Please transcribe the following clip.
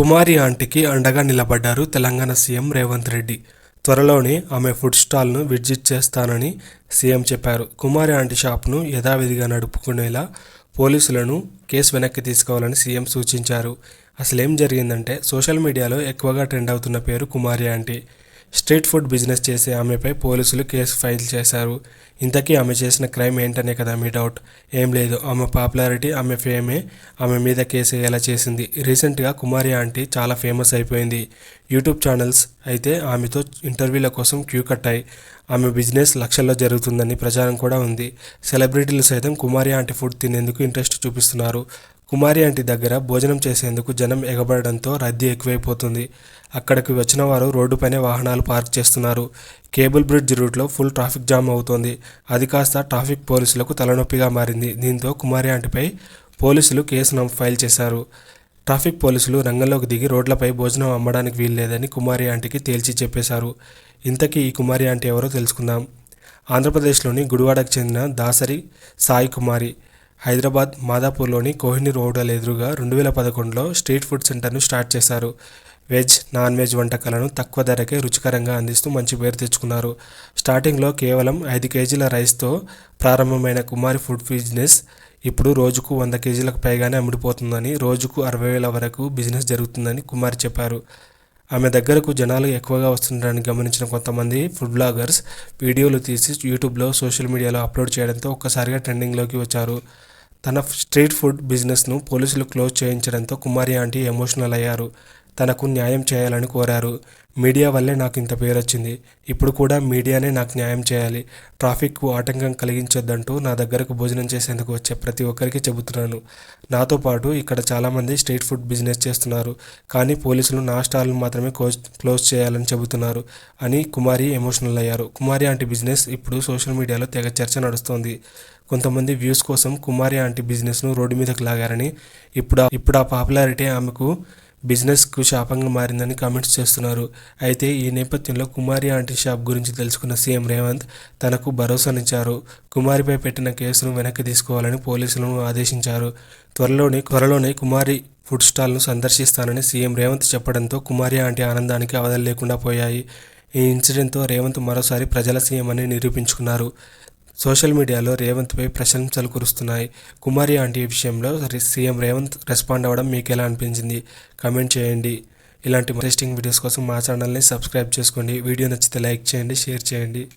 కుమారి ఆంటీకి అండగా నిలబడ్డారు తెలంగాణ సీఎం రేవంత్ రెడ్డి. త్వరలోనే ఆమె ఫుడ్ స్టాల్ను విజిట్ చేస్తానని సీఎం చెప్పారు. కుమారి ఆంటీ షాప్ను యథావిధిగా నడుపుకునేలా పోలీసులను కేసు వెనక్కి తీసుకోవాలని సీఎం సూచించారు. అసలేం జరిగిందంటే సోషల్ మీడియాలో ఎక్కువగా ట్రెండ్ అవుతున్న పేరు Kumari aunty. Street food business చేసే ఆమెపై పోలీసులు కేసు ఫైల్ చేశారు. ఇంతకీ ఆమె చేసిన క్రైమ్ ఏంటనే కదా మీ డౌట్? ఏం లేదు. ఆమె పాపులారిటీ ఆమె ఫేమే. ఆమె మీద కేసు ఎలా చేసింది? రీసెంట్గా కుమారి ఆంటీ చాలా ఫేమస్ అయిపోయింది. యూట్యూబ్ ఛానల్స్ అయితే ఆమెతో ఇంటర్వ్యూల కోసం క్యూ కట్టాయి. ఆమె బిజినెస్ లక్షల్లో జరుగుతుందని ప్రచారం కూడా ఉంది. సెలబ్రిటీలు సైతం కుమారి ఆంటీ ఫుడ్ తినేందుకు ఇంట్రెస్ట్ చూపిస్తున్నారు. కుమారి ఆంటీ దగ్గర భోజనం చేసేందుకు జనం ఎగబడడంతో రద్దీ ఎక్కువైపోతుంది. అక్కడికి వచ్చిన వారు రోడ్డుపైనే వాహనాలు పార్క్ చేస్తున్నారు. కేబుల్ బ్రిడ్జ్ రూట్లో ఫుల్ ట్రాఫిక్ జామ్ అవుతోంది. అది కాస్త ట్రాఫిక్ పోలీసులకు తలనొప్పిగా మారింది. దీంతో కుమారి ఆంటీపై పోలీసులు కేసు ఫైల్ చేశారు. ట్రాఫిక్ పోలీసులు రంగంలోకి దిగి రోడ్లపై భోజనం అమ్మడానికి వీల్లేదని కుమారి ఆంటీకి తేల్చి చెప్పేశారు. ఇంతకీ ఈ కుమారి ఆంటీ ఎవరో తెలుసుకుందాం. ఆంధ్రప్రదేశ్లోని గుడివాడకు చెందిన దాసరి సాయి కుమారి. హైదరాబాద్ మాదాపూర్లోని కోహిని రోడ్ల ఎదురుగా రెండు వేల పదకొండులో స్ట్రీట్ ఫుడ్ సెంటర్ను స్టార్ట్ చేశారు. వెజ్ నాన్ వెజ్ వంటకాలను తక్కువ ధరకే రుచికరంగా అందిస్తూ మంచి పేరు తెచ్చుకున్నారు. స్టార్టింగ్లో కేవలం ఐదు కేజీల రైస్తో ప్రారంభమైన కుమారి ఫుడ్ బిజినెస్ ఇప్పుడు రోజుకు వంద కేజీలకు పైగానే అమ్ముడిపోతుందని రోజుకు అరవై వేల వరకు బిజినెస్ జరుగుతుందని కుమారి చెప్పారు. ఆమె దగ్గరకు జనాలు ఎక్కువగా వస్తుండడాన్ని గమనించిన కొంతమంది ఫుడ్ బ్లాగర్స్ వీడియోలు తీసి యూట్యూబ్లో సోషల్ మీడియాలో అప్లోడ్ చేయడంతో ఒక్కసారిగా ట్రెండింగ్లోకి వచ్చారు. తన స్ట్రీట్ ఫుడ్ బిజినెస్ను పోలీసులు క్లోజ్ చేయించడంతో కుమారి ఆంటీ ఎమోషనల్ అయ్యారు. తనకు న్యాయం చేయాలని కోరారు. మీడియా వల్లే నాకు ఇంత పేరు వచ్చింది ఇప్పుడు కూడా మీడియానే నాకు న్యాయం చేయాలి. ట్రాఫిక్కు ఆటంకం కలిగించొద్దంటూ నా దగ్గరకు భోజనం చేసేందుకు వచ్చే ప్రతి ఒక్కరికి చెబుతున్నాను. నాతో పాటు ఇక్కడ చాలామంది స్ట్రీట్ ఫుడ్ బిజినెస్ చేస్తున్నారు. కానీ పోలీసులు నా స్టాల్ను మాత్రమే క్లోజ్ క్లోజ్ చేయాలని చెబుతున్నారు అని కుమారి ఎమోషనల్ అయ్యారు. కుమారి ఆంటీ బిజినెస్ ఇప్పుడు సోషల్ మీడియాలో తెగ చర్చ నడుస్తోంది. కొంతమంది వ్యూస్ కోసం కుమారి ఆంటీ బిజినెస్ను రోడ్డు మీదకు లాగారని ఇప్పుడు ఇప్పుడు ఆ పాపులారిటీ ఆమెకు బిజినెస్కు శాపంగా మారిందని కామెంట్స్ చేస్తున్నారు. అయితే ఈ నేపథ్యంలో కుమారి ఆంటీ షాప్ గురించి తెలుసుకున్న సీఎం రేవంత్ తనకు భరోసానిచ్చారు కుమారిపై పెట్టిన కేసును వెనక్కి తీసుకోవాలని పోలీసులను ఆదేశించారు. త్వరలోనే త్వరలోనే కుమారి ఫుడ్ స్టాల్ను సందర్శిస్తానని సీఎం రేవంత్ చెప్పడంతో కుమారి ఆంటీ ఆనందానికి అవధలు లేకుండా పోయాయి. ఈ ఇన్సిడెంట్తో రేవంత్ మరోసారి ప్రజల సీఎం అని నిరూపించుకున్నారు. సోషల్ మీడియాలో రేవంత్పై ప్రశంసలు కురుస్తున్నాయి. కుమారి ఆంటీ విషయంలో సీఎం రేవంత్ రెస్పాండ్ అవ్వడం మీకు ఎలా అనిపించింది? కామెంట్ చేయండి. ఇలాంటి ఇంట్రెస్టింగ్ వీడియోస్ కోసం మా ఛానల్ని సబ్స్క్రైబ్ చేసుకోండి. వీడియో నచ్చితే లైక్ చేయండి షేర్ చేయండి.